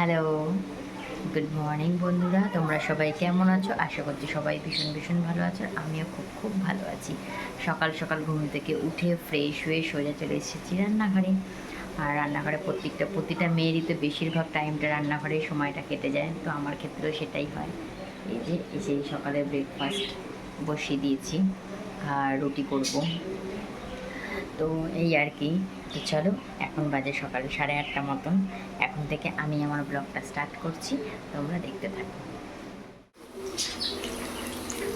Hello, good morning বন্ধুরা, তোমরা সবাই কেমন আছো? আশা করছি সবাই ভীষণ ভীষণ ভালো আছো, আমিও খুব খুব ভালো আছি। সকাল সকাল ঘুম থেকে উঠে ফ্রেশ হয়ে সোজা চলে এসেছি রান্নাঘরে। আর রান্নাঘরে প্রত্যেকটা, প্রতিটা মেয়েরই তো বেশিরভাগ টাইমটা রান্নাঘরে সময়টা কেটে যায়, তো আমার ক্ষেত্রেও সেটাই হয়। এই যে এসে সকালে ব্রেকফাস্ট বসিয়ে দিয়েছি, আর রুটি করব। তো এই আর কি তো চলো, এখন বাজে সকাল সাড়ে আটটা মতন। এখন থেকে আমি আমার ব্লগটা স্টার্ট করছি, তোমরা দেখতে থাকো।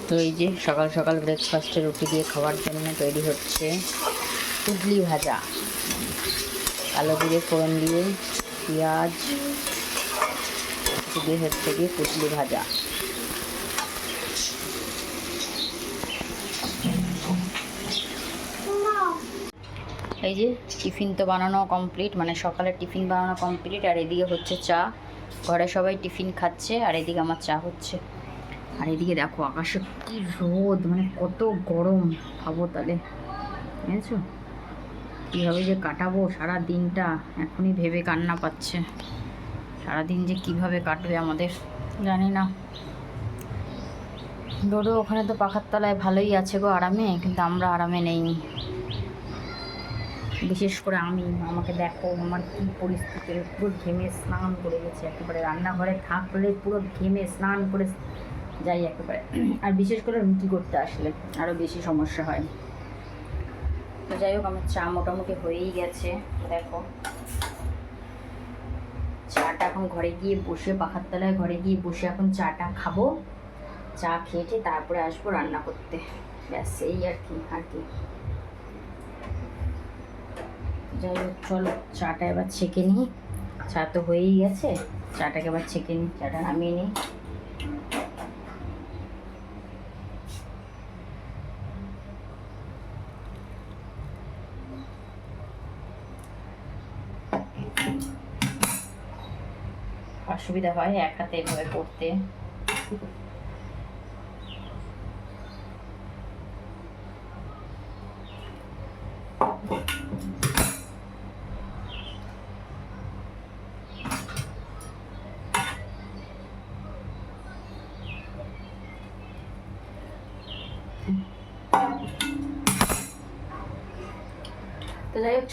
তো এই যে সকাল সকাল ব্রেকফাস্টে রুটি দিয়ে খাওয়ার জন্য তৈরি হচ্ছে পুডলি ভাজা। কালো জিরে ফোড়ন দিয়ে পেঁয়াজ, দিয়ে হচ্ছে গিয়ে পুটলি ভাজা। এই যে টিফিন তো বানানো কমপ্লিট মানে সকালে টিফিন বানানো কমপ্লিট আর এদিকে হচ্ছে চা। ঘরে সবাই টিফিন খাচ্ছে, আর এদিকে আমার চা হচ্ছে। আর এদিকে দেখো আকাশে কি রোদ মানে কত গরম, ভাবো তাহলে। বুঝেছ কীভাবে যে কাটাবো সারা দিনটা এখনই ভেবে কান্না পাচ্ছে। সারাদিন যে কীভাবে কাটবে আমাদের, জানি না। ডোডো ওখানে তো পাখার তলায় ভালোই আছে গো আরামে, কিন্তু আমরা আরামে নেই বিশেষ করে আমি, আমাকে দেখো, আমার কী পরিস্থিতি পুরো ঘেমে স্নান করে গেছে, একেবারে রান্নাঘরে থাকলে পুরো ঘেমে স্নান করে যাই একেবারে। আর বিশেষ করে রুটি করতে আসলে আরও বেশি সমস্যা হয়। তো যাই হোক, আমার চা মোটামুটি হয়েই গেছে, দেখো। চাটা এখন ঘরে গিয়ে বসে পাখার তলায় ঘরে গিয়ে বসে এখন চাটা খাব, চা খেয়েছে তারপরে আসব রান্না করতে। ব্যাস, এই আর কি আর কি। যাই হোক, চলো, চাটা এবার ছেঁকে নিই। চা তো হয়েই গেছে, চাটাকে এবার ছেঁকে নিই, চাটা নামিয়ে নিই। অসুবিধা হয় এক হাতে এভাবে করতে।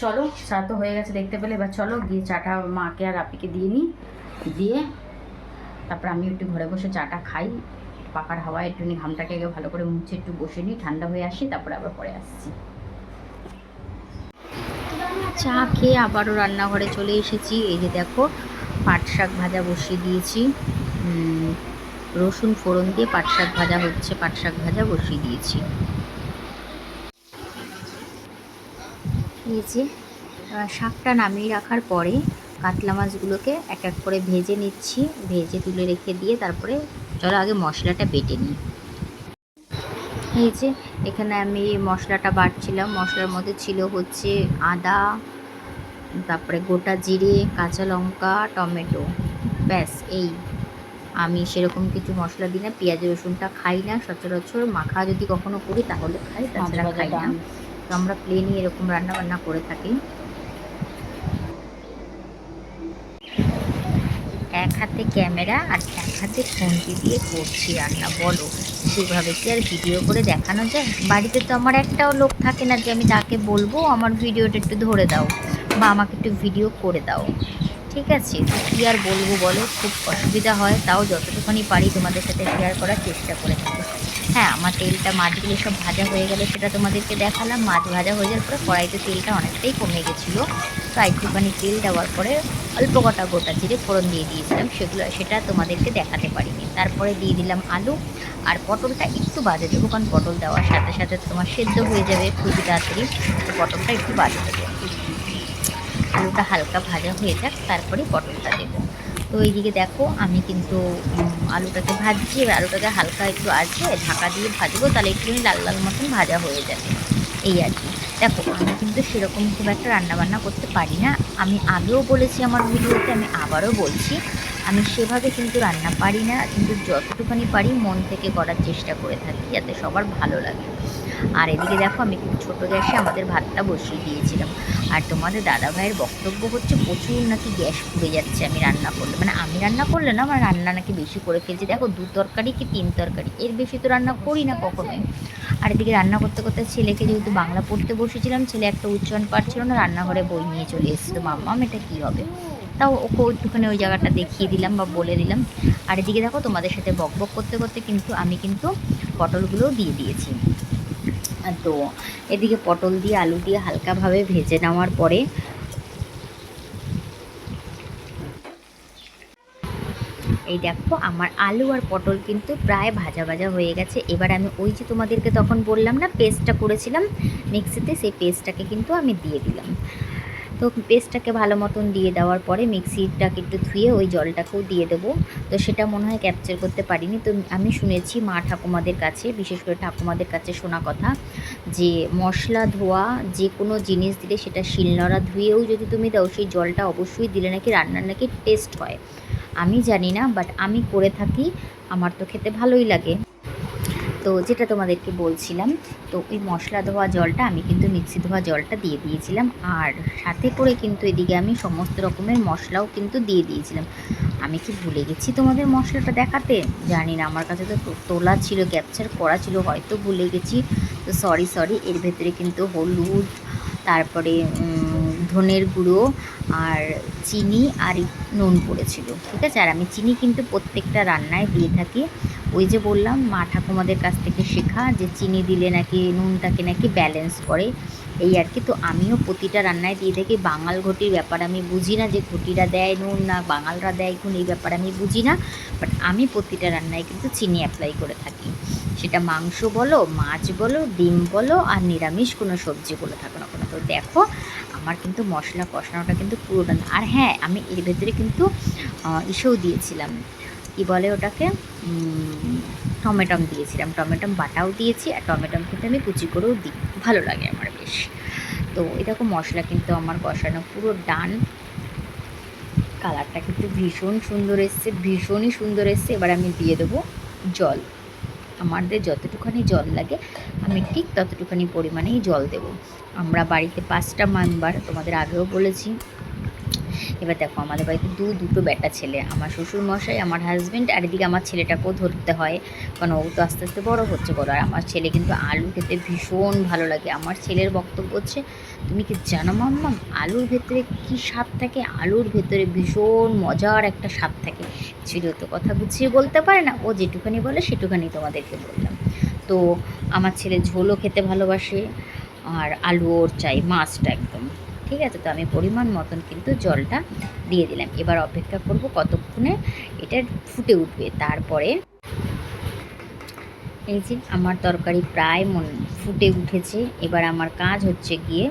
চলো চা তো হয়ে গেছে দেখতে পেলে, এবার চলো গিয়ে চাটা মাকে আর আপিকে দিয়ে নিই। দিয়ে তারপর আমি একটু ঘরে বসে চাটা খাই পাকার হাওয়ায় একটুখানি ঘামটাকে আগে ভালো করে মুছে একটু বসে নিই, ঠান্ডা হয়ে আসি, তারপরে আবার পরে আসছি। চা খেয়ে আবারও রান্নাঘরে চলে এসেছি। এই যে দেখো, পাট শাক ভাজা বসিয়ে দিয়েছি। রসুন ফোড়ন দিয়ে পাট শাক ভাজা হচ্ছে, পাট শাক ভাজা বসিয়ে দিয়েছি। এই শাকটা নামিয়ে রাখার পরে কাতলা মাছগুলোকে এক এক করে ভেজে নিচ্ছি। ভেজে তুলে রেখে দিয়ে তারপরে চলো আগে মশলাটা বেটে নিই। এই যে এখানে আমি মশলাটা বাটছিলাম। মশলার মধ্যে ছিল হচ্ছে আদা তারপরে গোটা জিরে কাঁচা লঙ্কা টমেটো। ব্যাস এই। আমি সেরকম কিছু মশলা দিই না। পেঁয়াজ রসুনটা খাই না। সচরাচর মাখা যদি কখনো করি তাহলে খাই তাছাড়া খাই না। তো আমরা প্লেনই এরকম রান্না বান্না করে থাকি। এক হাতে ক্যামেরা আর এক হাতে ফোনটি দিয়ে করছি রান্না, বলো। সেভাবে কি আর ভিডিও করে দেখানো যায়? বাড়িতে তো আমার একটাও লোক থাকে না যে আমি তাকে বলব, আমার ভিডিওটা একটু ধরে দাও বা আমাকে একটু ভিডিও করে দাও। ঠিক আছে? তো কী আর বলব বলো? খুব অসুবিধা হয়, তাও যতটুকুনি পারি তোমাদের সাথে শেয়ার করার চেষ্টা করে থাকি। হ্যাঁ আমার তেলটা, মাছগুলো সব ভাজা হয়ে গেলে সেটা তোমাদেরকে দেখালাম। মাছ ভাজা হয়ে যাওয়ার পরে কড়াইতে তেলটা অনেকটাই কমে গেছিল। তো একটুখানি তেল দেওয়ার পরে অল্প কটা গোটা জিরে ফোড়ন দিয়ে দিয়েছিলাম। সেগুলো, সেটা তোমাদেরকে দেখাতে পারিনি। তারপরে দিয়ে দিলাম আলু। আর পটলটা একটু বাজে দেবো কারণ পটল দেওয়ার সাথে সাথে তোমার সেদ্ধ হয়ে যাবে খুবই তাড়াতাড়ি। তো পটলটা একটু বাজে দেবো আলুটা হালকা ভাজা হয়ে যাক, তারপরে পটলটা দেবো। তো এইদিকে দেখো, আমি কিন্তু আলুটাকে ভাজছি, এবার আলুটাকে হালকা একটু আছে ঢাকা দিয়ে ভাজবো, তাহলে একটু লাল লাল মতন ভাজা হয়ে যাবে। এই আর কি। দেখো, আমি কিন্তু সেরকম খুব একটা রান্না বান্না করতে পারি না। আমি আগেও বলেছি আমার ভিডিওতে, আমি আবারও বলছি, আমি সেভাবে কিন্তু রান্না পারি না, কিন্তু যতটুখানি পারি মন থেকে করার চেষ্টা করে থাকি, যাতে সবার ভালো লাগে। আর এদিকে দেখো আমি খুব ছোটো গ্যাসে আমাদের ভাতটা বসিয়ে দিয়েছিলাম। আর তোমাদের দাদা ভাইয়ের বক্তব্য হচ্ছে প্রচুর নাকি গ্যাস পুড়ে যাচ্ছে আমি রান্না করলে। মানে আমি রান্না করলে না, আমার রান্না নাকি বেশি করে ফেলছি। দেখো, দু তরকারি কি তিন তরকারি? এর বেশি তো রান্না করি না কখনোই। আর এদিকে রান্না করতে করতে ছেলেকে যেহেতু বাংলা পড়তে বসেছিলাম, ছেলে একটা উচ্চারণ পারছিল না, রান্নাঘরে বই নিয়ে চলে এসেছিল মাম্মাম এটা কী হবে? তাও ওকে একটুখানি ওই জায়গাটা দেখিয়ে দিলাম বা বলে দিলাম। আর এদিকে দেখো তোমাদের সাথে বক বক করতে করতে কিন্তু আমি কিন্তু পটলগুলোও দিয়ে দিয়েছি। তো এদিকে পটল দিয়ে আলু দিয়ে হালকাভাবে ভেজে নেওয়ার পরে এই দেখো আমার আলু আর পটল কিন্তু প্রায় ভাজা ভাজা হয়ে গেছে। এবার আমি ওই যে তোমাদেরকে তখন বললাম না, পেস্টটা করেছিলাম, মিক্সিতে সেই পেস্টটাকে কিন্তু আমি দিয়ে দিলাম। তো পেস্টটাকে ভালো মতন দিয়ে দেওয়ার পরে মিক্সিটাকে একটু ধুয়ে ওই জলটাকেও দিয়ে দেবো। তো সেটা মনে হয় ক্যাপচার করতে পারিনি। তো আমি শুনেছি মা ঠাকুমাদের কাছে, বিশেষ করে ঠাকুমাদের কাছে শোনা কথা যে মশলা ধোয়া, যে কোনো জিনিস দিলে সেটা শিলনোড়া ধুয়েও যদি তুমি দাও, সেই জলটা অবশ্যই দিলে নাকি রান্নার নাকি টেস্ট হয়। আমি জানি না বাট আমি করে থাকি। আমার তো খেতে ভালোই লাগে। তো যেটা তোমাদেরকে বলছিলাম, তো ওই মশলা ধোয়া জলটা আমি কিন্তু মিক্সি ধোয়া জলটা দিয়ে দিয়েছিলাম। আর সাথে করে কিন্তু এদিকে আমি সমস্ত রকমের মশলাও কিন্তু দিয়ে দিয়েছিলাম। আমি কি ভুলে গেছি তোমাদের মশলাটা দেখাতে? জানি না, আমার কাছে তো তোলা ছিল ক্যাপচার করা ছিল, হয়তো ভুলে গেছি। তো সরি সরি এর ভেতরে কিন্তু হলুদ, তারপরে ধনের গুঁড়ো আর চিনি আর নুন পড়েছিল, ঠিক আছে? আর আমি চিনি কিন্তু প্রত্যেকটা রান্নায় দিয়ে থাকি। ওই যে বললাম, মা ঠাকুমাদের কাছ থেকে শেখা যে চিনি দিলে নাকি নুনটাকে নাকি ব্যালেন্স করে। এই আর কি। তো আমিও প্রতিটা রান্নায় দিয়ে থাকি। বাঙাল ঘটির ব্যাপার আমি বুঝি না যে ঘটিরা দেয় নুন না বাঙালরা দেয় গুণ এই ব্যাপার আমি বুঝি না। বাট আমি প্রতিটা রান্নায় কিন্তু চিনি অ্যাপ্লাই করে থাকি। সেটা মাংস বলো, মাছ বলো, ডিম বলো, আর নিরামিষ কোনো সবজি বলে থাকো না কোনো। তো দেখো, আমার কিন্তু মশলা কষানোটা কিন্তু পুরোটা। আর হ্যাঁ আমি এর ভেতরে কিন্তু ইসেও দিয়েছিলাম। কি বলে ওটাকে? টমেটম দিয়েছিলাম। টমেটম বাটাও দিয়েছি আর টমেটম কিন্তু আমি কুচি করেও দিই। ভালো লাগে আমার বেশ। তো এরকম মশলা কিন্তু আমার কষানো পুরো ডান। কালারটা কিন্তু ভীষণ সুন্দর এসছে, ভীষণই সুন্দর এসছে। এবার আমি দিয়ে দেবো জল। আমাদের যতটুখানি জল লাগে, আমি ঠিক ততটুখানি পরিমাণেই জল দেব। আমরা বাড়িতে পাঁচটা মেম্বার, তোমাদের আগেও বলেছি এবার দেখো, আমাদের বাড়িতে দু, দুটো বেটা ছেলে, আমার শ্বশুর মশাই আমার হাজব্যান্ড আর এদিকে আমার ছেলেটাকেও ধরতে হয়। কারণ ও তো আস্তে আস্তে বড় হচ্ছে বড় আর আমার ছেলে কিন্তু আলু খেতে ভীষণ ভালো লাগে। আমার ছেলের বক্তব্য হচ্ছে, তুমি কি জানো মাম্মা, আলুর ভেতরে কী স্বাদ থাকে? আলুর ভেতরে ভীষণ মজার একটা স্বাদ থাকে। ছিল তো কথা গুছিয়ে বলতে পারে না, ও যেটুখানি বলে সেটুখানি তোমাদেরকে বললাম। তো, আমার ছেলে ঝোলও খেতে ভালোবাসে, আর আলু ওর চাই, মাছটা একদম। ঠিক আছে, তো আমি পরিমাণ মতন কিন্তু জলটা দিয়ে দিলাম। এবার অপেক্ষা করব কতক্ষণে এটা ফুটে উঠবে। তারপরে এই যে আমার তরকারি প্রায় মন ফুটে উঠেছে। এবার আমার কাজ হচ্ছে গিয়ে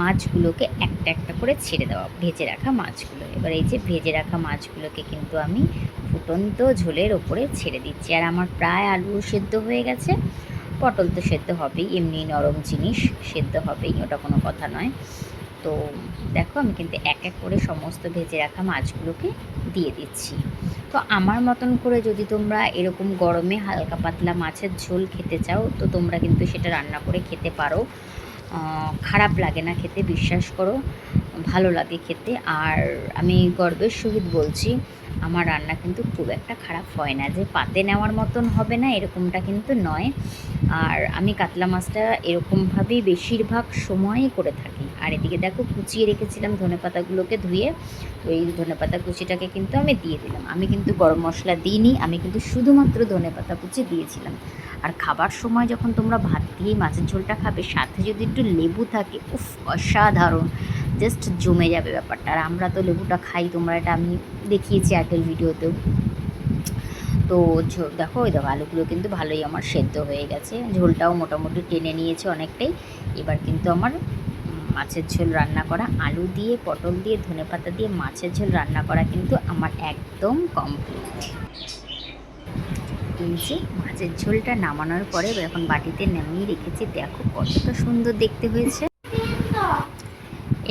মাছগুলোকে একটা একটা করে ছেড়ে দেওয়া, ভেজে রাখা মাছগুলো। এবার এই যে ভেজে রাখা মাছগুলোকে কিন্তু আমি ফুটন্ত ঝোলের ওপরে ছেড়ে দিচ্ছি। আর আমার প্রায় আলু সেদ্ধ হয়ে গেছে। পটল তো সেদ্ধ হবেই, এমনি নরম জিনিস সেদ্ধ হবেই, ওটা কোনো কথা নয়। তো দেখো আমি কিন্তু এক এক করে সমস্ত ভেজে রাখা মাছগুলোকে দিয়ে দিচ্ছি। তো আমার মতন করে যদি তোমরা এরকম গরমে হালকা পাতলা মাছের ঝোল খেতে চাও, তো তোমরা কিন্তু সেটা রান্না করে খেতে পারো। খারাপ লাগে না খেতে, বিশ্বাস করো, ভালো লাগে খেতে। আর আমি গর্বের সহিত বলছি আমার রান্না কিন্তু খুব একটা খারাপ হয় না। যে পাতে নেওয়ার মতন হবে না, এরকমটা কিন্তু নয়। আর আমি কাতলা মাছটা এরকমভাবেই বেশিরভাগ সময়ই করে থাকি। আর এদিকে দেখো কুচিয়ে রেখেছিলাম ধনে পাতাগুলোকে ধুয়ে। এই ধনে পাতা কুচিটাকে কিন্তু আমি দিয়ে দিলাম। আমি কিন্তু গরম মশলা দিইনি, আমি কিন্তু শুধুমাত্র ধনে পাতা কুচি দিয়েছিলাম। আর খাবার সময় যখন তোমরা ভাত দিয়ে মাছের ঝোলটা খাবে, সাথে যদি একটু লেবু থাকে, উফ, অসাধারণ! জাস্ট জমে যাবে ব্যাপারটা। আর আমরা তো লেবুটা খাই, তোমরা এটা আমি দেখিয়েছি আগের ভিডিওতেও। তো দেখো ওই দেখো, আলুগুলো কিন্তু ভালোই আমার সেদ্ধ হয়ে গেছে। ঝোলটাও মোটামুটি টেনে নিয়েছে অনেকটাই। এবার কিন্তু আমার মাছের ঝোল রান্না করা, আলু দিয়ে, পটল দিয়ে ধনেপাতা দিয়ে মাছের ঝোল রান্না করা কিন্তু আমার একদম কমপ্লিট এই যে মাছের ঝোলটা নামানোর পরে এখন বাটিতে নামিয়ে রেখেছি। দেখো কতটা সুন্দর দেখতে হয়েছে।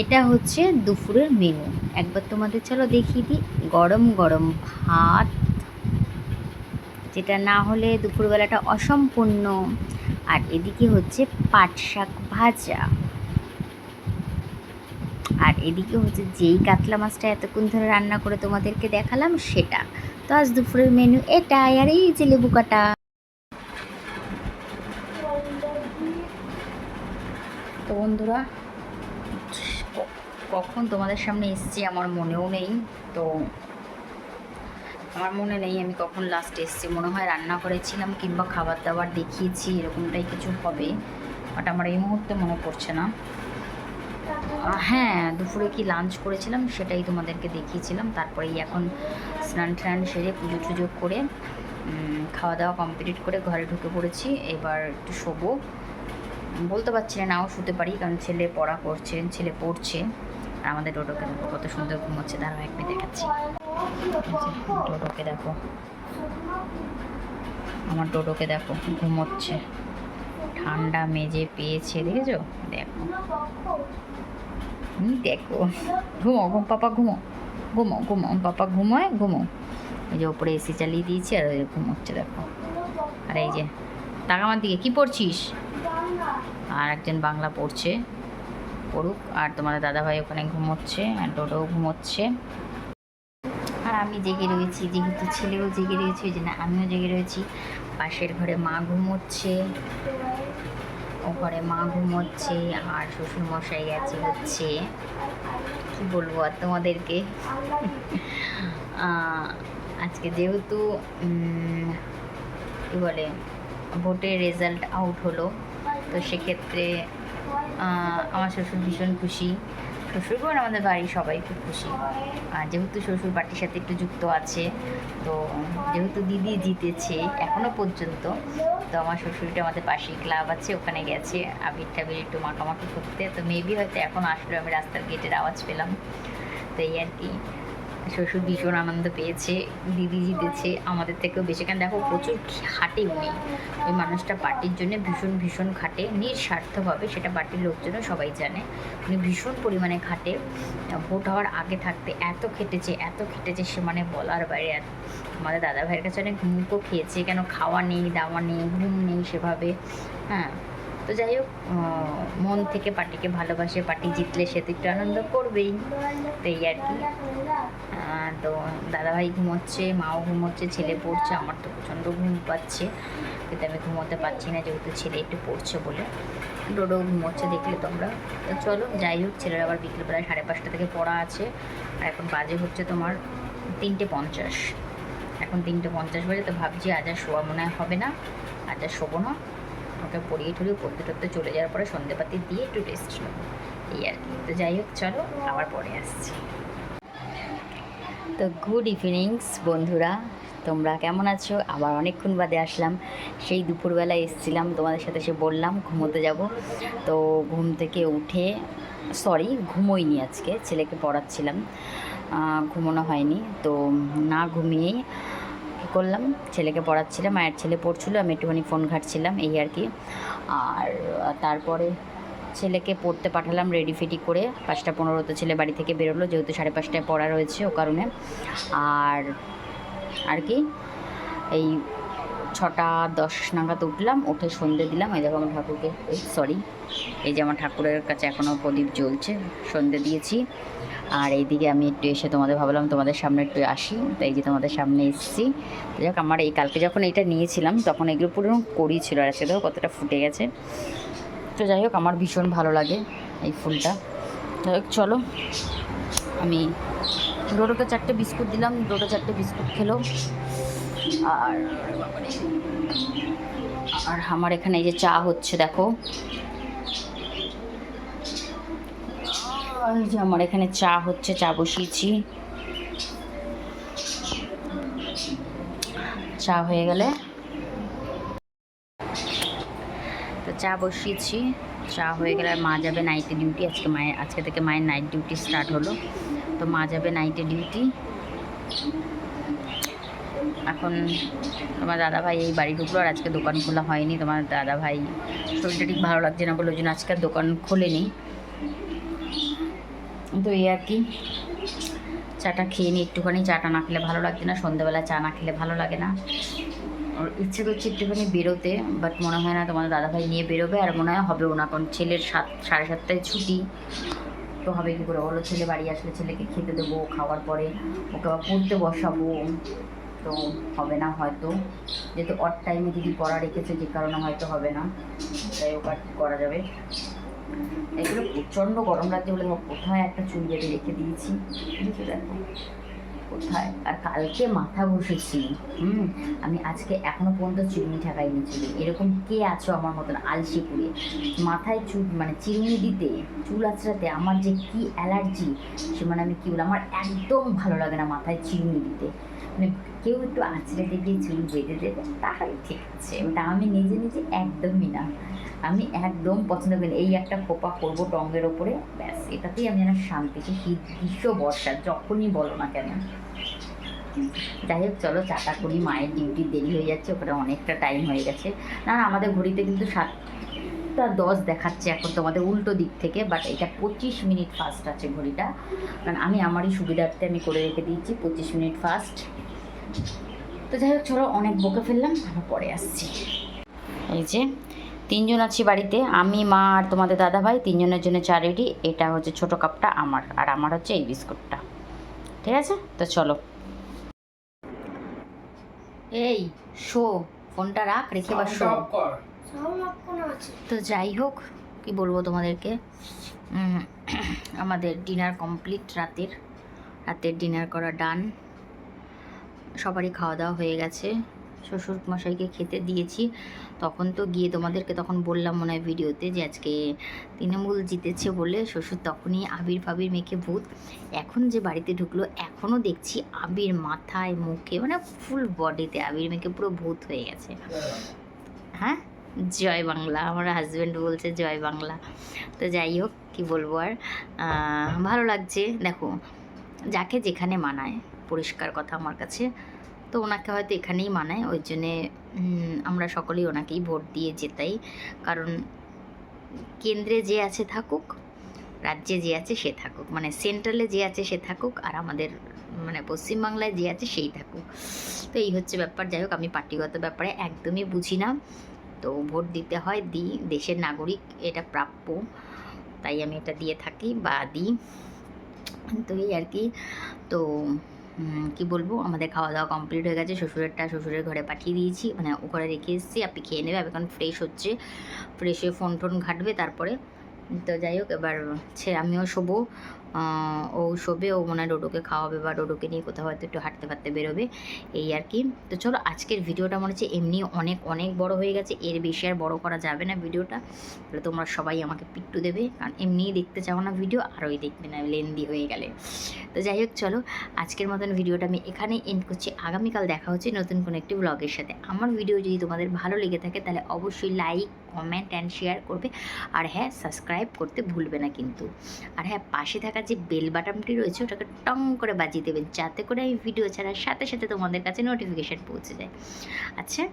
এটা হচ্ছে দুপুরের মেনু একবার তোমাদের চলো দেখিয়ে দিই। গরম গরম ভাত, যেটা না হলে দুপুরবেলাটা অসম্পূর্ণ। আর এদিকে হচ্ছে পাট শাক ভাজা। আর এদিকে হচ্ছে যেই কাতলা মাছটা এতক্ষণ ধরে রান্না করে তোমাদেরকে দেখালাম, সেটা। তো আজ দুপুরের মেনু এটাই, আর এই যে লেবু কাটা। তো বন্ধুরা কখন তোমাদের সামনে এসছি আমার মনেও নেই, তো আমার মনে নেই আমি কখন লাস্ট এসছি। মনে হয় রান্না করেছিলাম কিংবা খাবার দাবার দেখিয়েছি, এরকমটাই কিছু হবে। বাট আমার এই মুহূর্তে মনে পড়ছে না। হ্যাঁ দুপুরে কি লাঞ্চ করেছিলাম সেটাই তোমাদেরকে দেখিয়েছিলাম। তারপরেই এখন স্নান টান সেরে পুজো টুজো করে খাওয়া দাওয়া কমপ্লিট করে ঘরে ঢুকে পড়েছি। এবার একটু শোবো। বলতে পারছি না, নাও শুতে পারি, কারণ ছেলে পড়া করছে, ছেলে পড়ছে। আমাদের ডোডোকে দেখো, কত সুন্দর ঘুমোচ্ছে। দাঁড়াও, এক মিনিট দেখাচ্ছি। ডোডোকে দেখো। আমার ডোডোকে দেখো, ঘুমোচ্ছে। ঠান্ডা মেজে পেয়েছে, দেখেছ? দেখো। দেখো। ঘুমো, ঘুম, পাপা, ঘুমো। ঘুমো ঘুমো, পাপা ঘুমোয়, ঘুমো। এই যে ওপরে এসি চালিয়ে দিয়েছি আর ওই ঘুমোচ্ছে, দেখো। আর এই যে টাকামার দিকে, কি পড়ছিস? আর একজন বাংলা পড়ছে। পড়ুক। আর তোমার দাদাভাই ওখানে ঘুমোচ্ছে, আর ডোডোও ঘুমোচ্ছে। আর আমি জেগে রয়েছি, যেহেতু ছেলেও জেগে রয়েছে, ওই জন্য আমিও জেগে রয়েছি। পাশের ঘরে মা ঘুমোচ্ছে, ও ঘরে মা ঘুমোচ্ছে, আর শ্বশুর মশাই আছে হচ্ছে। কি বলব আর তোমাদেরকে? আজকে যেহেতু কী বলে, ভোটের রেজাল্ট আউট হলো, তো সেক্ষেত্রে আমার শ্বশুর ভীষণ খুশি। শ্বশুরও আর আমাদের বাড়ির সবাই খুব খুশি। আর যেহেতু শ্বশুর পার্টির সাথে একটু যুক্ত আছে, তো যেহেতু দিদি জিতেছে এখনও পর্যন্ত, তো আমার শ্বশুরটা আমাদের পাশেই ক্লাব আছে, ওখানে গেছে, আবির টাবির একটু মাখামাখি করতে। তো মেবি হয়তো এখন আসলে আমি রাস্তার গেটের আওয়াজ পেলাম। তো এই আর কি। শ্বশুর ভীষণ আনন্দ পেয়েছে, দিদি জিতেছে আমাদের থেকেও বেশি। কেন দেখো, প্রচুর খাটে উনি। ওই মানুষটা পার্টির জন্য ভীষণ ভীষণ খাটে, নিঃস্বার্থভাবে সেটা পার্টির লোকজনও সবাই জানে। উনি ভীষণ পরিমাণে খাটে। ভোট হওয়ার আগে থাকতে এত খেটেছে এত খেটেছে সে মানে বলার বাইরে আমাদের দাদা ভাইয়ের কাছে অনেক মুখও খেয়েছে, কেন খাওয়া নেই, দাওয়া নেই, ঘুম নেই সেভাবে। হ্যাঁ তো যাই হোক মন থেকে পার্টিকে ভালোবাসে, পার্টি জিতলে সে তো একটু আনন্দ করবেই। তো এই আর কি। তো দাদাভাই ঘুমোচ্ছে, মাও ঘুমোচ্ছে, ছেলে পড়ছে, আমার তো প্রচণ্ড ঘুম পাচ্ছে। কিন্তু আমি ঘুমোতে পারছি না, যেহেতু ছেলে একটু পড়ছে বলে। ডোডো ঘুমোচ্ছে, দেখলে তোমরা তো চলো, যাই হোক, ছেলের আবার বিকেলবেলায় সাড়ে পাঁচটা থেকে পড়া আছে। আর এখন বাজে হচ্ছে তোমার তিনটে পঞ্চাশ। এখন তিনটে পঞ্চাশ বাজে, তো ভাবছি আজ আর শোয়া মনে হবে না। আজ আর শোবো না। ওকে পড়িয়ে টড়িয়ে পড়তে টড়তে চলে যাওয়ার পরে সন্ধেপাতি দিয়ে একটু রেস্ট নেব। এই আর কি। তো যাই হোক, চলো, আবার পরে আসছি। তো গুড ইভিনিংস বন্ধুরা। তোমরা কেমন আছো? আবার অনেকক্ষণ বাদে আসলাম। সেই দুপুরবেলা এসেছিলাম, তোমাদের সাথে সে বললাম, ঘুমোতে যাব। তো ঘুম থেকে উঠে সরি ঘুমোইনি আজকে, ছেলেকে পড়াচ্ছিলাম। ঘুমোনো হয়নি, তো না ঘুমিয়েই কী করলাম? ছেলেকে পড়াচ্ছিলাম, মায়ের ছেলে পড়ছিল, আমি একটুখানি ফোন ঘাটছিলাম, এই আর কি। আর, তারপরে ছেলেকে পড়তে পাঠালাম রেডি ফেডি করে। পাঁচটা পনেরোতে ছেলে বাড়ি থেকে বেরোলো, যেহেতু সাড়ে পাঁচটায় পড়া রয়েছে ও কারণে। আর আর কি? এই ছটা দশ নাগাদ উঠলাম, উঠে সন্ধে দিলাম। এই দেখো আমার ঠাকুরকে সরি এই যে আমার ঠাকুরের কাছে এখনও প্রদীপ জ্বলছে, সন্ধে দিয়েছি। আর এইদিকে আমি একটু এসে তোমাদের ভাবলাম, তোমাদের সামনে একটু আসি। তাই যে তোমাদের সামনে এসেছি। তো যাক, আমার এই, কালকে যখন এটা নিয়েছিলাম, তখন এগুলো পুরো করি ছিল আর আজকে দেখো কতটা ফুটে গেছে। তো যাই হোক, আমার ভীষণ ভালো লাগে এই ফুলটা। যাই হোক, চলো। আমি ডোডোকে চারটে বিস্কুট দিলাম ডোডো চারটে বিস্কুট খেলো। আর আর আমার এখানে এই যে চা হচ্ছে, দেখো। এই যে আমার এখানে চা হচ্ছে, চা বসিয়েছি। চা হয়ে গেলে তো চা বসিয়েছি। চা হয়ে গেলে আর মা যাবে নাইটে ডিউটি আজকে মায়ের, আজকে থেকে মায়ের নাইট ডিউটি স্টার্ট হলো। তো মা যাবে নাইটে ডিউটি এখন তোমার দাদাভাই এই বাড়ি ঢুকলো আর আজকে দোকান খোলা হয়নি। তোমার দাদাভাই শরীরটা ঠিক ভালো লাগছে না বলে ওই জন্য আজকে দোকান খোলেনি। তো এই আর কি। চাটা খেয়ে নিই একটুখানি। চাটা না খেলে ভালো লাগছে না। সন্ধ্যেবেলা চা না খেলে ভালো লাগে না। ইচ্ছে করছে একটুখানি বেরোতে বাট মনে হয় না তোমাদের দাদাভাই নিয়ে বেরোবে, আর মনে হয় হবেও না, কারণ ছেলের সাত, সাড়ে সাতটায় ছুটি। তো হবে কী করে? বলো, ছেলে বাড়ি আসলে ছেলেকে খেতে দেবো, খাওয়ার পরে ওকে আবার পড়তে বসাবো। তো হবে না হয়তো। যেহেতু অট টাইমে দিদি পড়া রেখেছে, যে কারণে হয়তো হবে না। তাই আর করা যাবে? এগুলো প্রচণ্ড গরম লাগছে বলে কোথায় একটা চুল বেঁধে রেখে দিয়েছি। দেখো। কোথায়? আর কালকে মাথা বসেছি হুম? আমি আজকে এখনও পর্যন্ত চিরুনি ঠেকাইনি চুলে। এরকম কে আছো আমার মতন আলসি পুড়ে মাথায় চুল মানে চিরুনি দিতে, চুল আঁচড়াতে আমার যে কি অ্যালার্জি, সে মানে আমি কি বলব, আমার একদম ভালো লাগে না মাথায় চিরুনি দিতে। মানে কেউ একটু আঁচড়ে দিয়ে চুল বেঁধে দেবে, তাহলে ঠিক আছে। ওটা আমি নিজে নিজে একদমই না। আমি একদম পছন্দ করি না। এই একটা খোপা করব টঙ্গের ওপরে, ব্যাস। এটাতেই আমি যেন শান্তি গ্রীষ্ম, বর্ষা, যখনই বলো না কেন। যাই হোক, চলো চাটা করি, মায়ের ডিউটি দেরি হয়ে যাচ্ছে, ওখানে অনেকটা টাইম হয়ে গেছে। না আমাদের ঘড়িতে কিন্তু সাতটা দশ দেখাচ্ছে এখন তোমাদের উল্টো দিক থেকে বাট এটা পঁচিশ মিনিট ফাস্ট আছে ঘড়িটা। কারণ আমি আমারই সুবিধার্থে আমি করে রেখে দিয়েছি, পঁচিশ মিনিট ফাস্ট তো যাই হোক, চলো অনেক বকে ফেললাম আবার পরে আসছি। এই যে, তিনজন আছি বাড়িতে, আমি, মা আর তোমাদের দাদা ভাই তিনজনের জন্য চা রেডি এটা হচ্ছে ছোট কাপটা আমার, আর আমার হচ্ছে এই বিস্কুটটা। ঠিক আছে? তো চলো। এই শো ফোনটা রাখ রেখে বা শো। তো যাই হোক কি বলব তোমাদেরকে? আমাদের ডিনার কমপ্লিট রাতের। রাতের ডিনার করা ডান। সবারই খাওয়া দাওয়া হয়ে গেছে। শ্বশুর মশাইকে খেতে দিয়েছি। তখন তো গিয়ে তোমাদেরকে তখন বললাম মনে হয় ভিডিওতে যে আজকে তৃণমূল জিতেছে বলে শ্বশুর তখনই আবির ফাবির মেখে ভূত। এখন যে বাড়িতে ঢুকলো, এখনও দেখছি আবির মাথায়, মুখে মানে ফুল বডিতে আবির মেখে পুরো ভূত হয়ে গেছে। হ্যাঁ? জয় বাংলা, আমার হাজব্যান্ড বলছে জয় বাংলা। তো যাই হোক, কি বলব আর? ভালো লাগছে। দেখো, যাকে যেখানে মানায়, পরিষ্কার কথা আমার কাছে। তো ওনাকে হয়তো এখানেই মানায়। ওই জন্যে আমরা সকলেই ওনাকেই ভোট দিয়ে জেতাই। কারণ কেন্দ্রে যে আছে থাকুক, রাজ্যে যে আছে সে থাকুক। মানে সেন্ট্রালে যে আছে সে থাকুক, আর আমাদের মানে পশ্চিমবাংলায় যে আছে সেই থাকুক। তো এই হচ্ছে ব্যাপার। যাই হোক, আমি পার্টিগত ব্যাপারে একদমই বুঝি না। তো ভোট দিতে হয়, দিই। দেশের নাগরিক এটা প্রাপ্য। তাই আমি এটা দিয়ে থাকি বা দিই। তো এই আর কি। তো কি বলব? আমাদের খাওয়া দাওয়া কমপ্লিট হয়ে গেছে। শ্বশুরেরটা শ্বশুরের ঘরে পাঠিয়ে দিয়েছি। মানে ও ঘরে রেখে এসেছি। আপনি খেয়ে নেবে। এখন ফ্রেশ হচ্ছে। ফ্রেশ হয়ে ফোন টোন ঘাটবে। তারপরে তো যাই হোক, এবার ছে, আমিও শোবো। ও শোবে, ও মনে হয় ডোডোকে খাওয়াবে বা ডোডোকে নিয়ে কোথাও হয়তো একটু হাঁটতে ফাটতে বেরোবে, এই আর কি। তো চলো, আজকের ভিডিওটা মনে হচ্ছে এমনি অনেক অনেক বড় হয়ে গেছে, এর বেশি আর বড় করা যাবে না ভিডিওটা। তাহলে তোমরা সবাই আমাকে পিট্টু দেবে, কারণ এমনিই দেখতে চাও না ভিডিও আরোই দেখবে না, লেন্দি হয়ে গেলে। তো যাই হোক, চলো, আজকের মতন ভিডিওটা আমি এখানেই এন্ড করছি। আগামীকাল দেখা হচ্ছে নতুন কোনো একটি ব্লগের সাথে। আমার ভিডিও যদি তোমাদের ভালো লেগে থাকে, তাহলে অবশ্যই লাইক কমেন্ট অ্যান্ড শেয়ার করবে। আর হ্যাঁ সাবস্ক্রাইব করতে ভুলবে না কিন্তু। আর হ্যাঁ পাশে থাকা যে বেল বাটনটি রয়েছে, ওটাকে টং করে বাজিয়ে দেবেন, যাতে করে এই ভিডিও ছাড়ার সাথে সাথে তোমাদের কাছে নোটিফিকেশান পৌঁছে যায়। আচ্ছা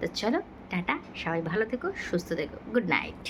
তো চলো, টাটা, সবাই ভালো থেকো, সুস্থ থেকো গুড নাইট